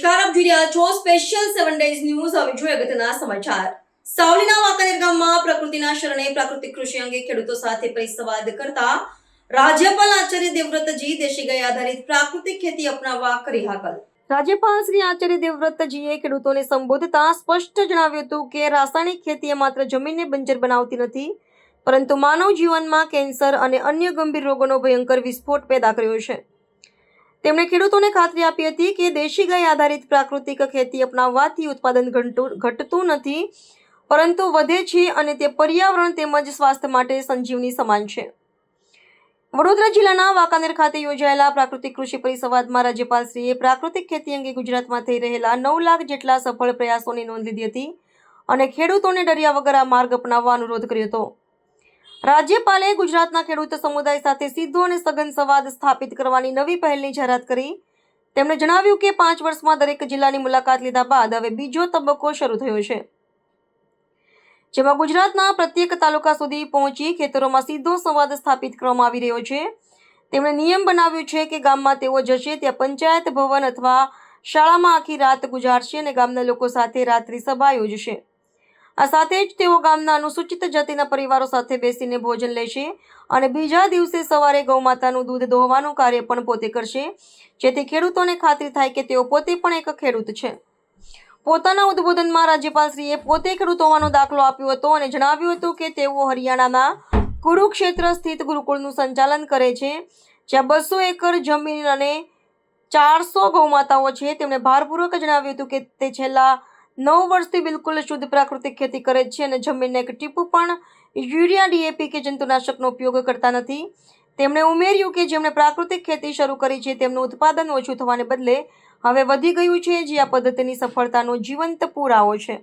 જોઈ રહ્યા છો સ્પેશિયલ સેવન ડેઝ ન્યૂઝ હવે જોઈએ અગત્યના સમાચાર. સાવલીના વાંકાનેર ગામમાં પ્રકૃતિના શરણે પ્રાકૃતિક કૃષિ અંગે ખેડૂતો સાથે પરિસંવાદ કરતા રાજ્યપાલ આચાર્ય દેવવ્રતજી દેશી ગાય આધારિત પ્રાકૃતિક ખેતી અપનાવવા કરી હાકલ. રાજ્યપાલ શ્રી આચાર્ય દેવવ્રતજીએ ખેડૂતોને સંબોધતા સ્પષ્ટ જણાવ્યું હતું કે રાસાયણિક ખેતી એ માત્ર જમીનને બંજર બનાવતી નથી, પરંતુ માનવ જીવનમાં કેન્સર અને અન્ય ગંભીર રોગોનો ભયંકર વિસ્ફોટ પેદા કર્યો છે. તેમણે ખેડૂતોને ખાતરી આપી હતી કે દેશી ગાય આધારિત પ્રાકૃતિક ખેતી અપનાવવાથી ઉત્પાદન ઘટતું નથી, પરંતુ વધે છે અને તે પર્યાવરણ તેમજ સ્વાસ્થ્ય માટે સંજીવની સમાન છે. વડોદરા જિલ્લાના વાંકાનેર ખાતે યોજાયેલા પ્રાકૃતિક કૃષિ પરિસંવાદમાં રાજ્યપાલશ્રીએ પ્રાકૃતિક ખેતી અંગે ગુજરાતમાં થઈ રહેલા નવ લાખ જેટલા સફળ પ્રયાસોની નોંધ લીધી હતી અને ખેડૂતોને ડર્યા વગર આ માર્ગ અપનાવવા અનુરોધ કર્યો હતો. રાજ્યપાલે ગુજરાતના ખેડૂત સમુદાય સાથે સીધો અને સઘન સંવાદ સ્થાપિત કરવાની નવી પહેલની જાહેરાત કરી. તેમણે જણાવ્યું કે પાંચ વર્ષમાં દરેક જિલ્લાની મુલાકાત લીધા બાદ હવે બીજો તબક્કો શરૂ થયો છે. જેમાં ગુજરાતના પ્રત્યેક તાલુકા સુધી પહોંચી ખેતરોમાં સીધો સંવાદ સ્થાપિત કરવામાં આવી રહ્યો છે. તેમણે નિયમ બનાવ્યું છે કે ગામમાં તેઓ જશે, ત્યાં પંચાયત ભવન અથવા શાળામાં આખી રાત ગુજારશે અને ગામના લોકો સાથે રાત્રિ સભા યોજશે. આ સાથે જ તેઓ ગામના અનુસૂચિત જાતિના પરિવારો સાથે બેસીને ભોજન લેશે અને બીજા દિવસે સવારે ગૌમાતાનું દૂધ દોહવાનું કાર્ય પણ પોતે કરશે, જેથી ખેડૂતોને ખાતરી થાય કે તેઓ પોતે પણ એક ખેડૂત છે. પોતાના ઉદ્બોધનમાં રાજ્યપાલશ્રીએ પોતે ખેડૂત હોવાનો દાખલો આપ્યો હતો અને જણાવ્યું હતું કે તેઓ હરિયાણાના કુરુક્ષેત્ર સ્થિત ગુરુકુળનું સંચાલન કરે છે, જ્યાં બસો એકર જમીન અને ચારસો ગૌમાતાઓ છે. તેમણે ભારપૂર્વક જણાવ્યું હતું કે તે છેલ્લા નવ વર્ષથી બિલકુલ શુદ્ધ પ્રાકૃતિક ખેતી કરે છે અને જમીનને એક ટીપું પણ યુરિયા ડીએપી કે જંતુનાશકનો ઉપયોગ કરતા નથી. તેમણે ઉમેર્યું કે જેમણે પ્રાકૃતિક ખેતી શરૂ કરી છે, તેમનું ઉત્પાદન ઓછું થવાને બદલે હવે વધી ગયું છે, જે આ પદ્ધતિની સફળતાનો જીવંત પુરાવો છે.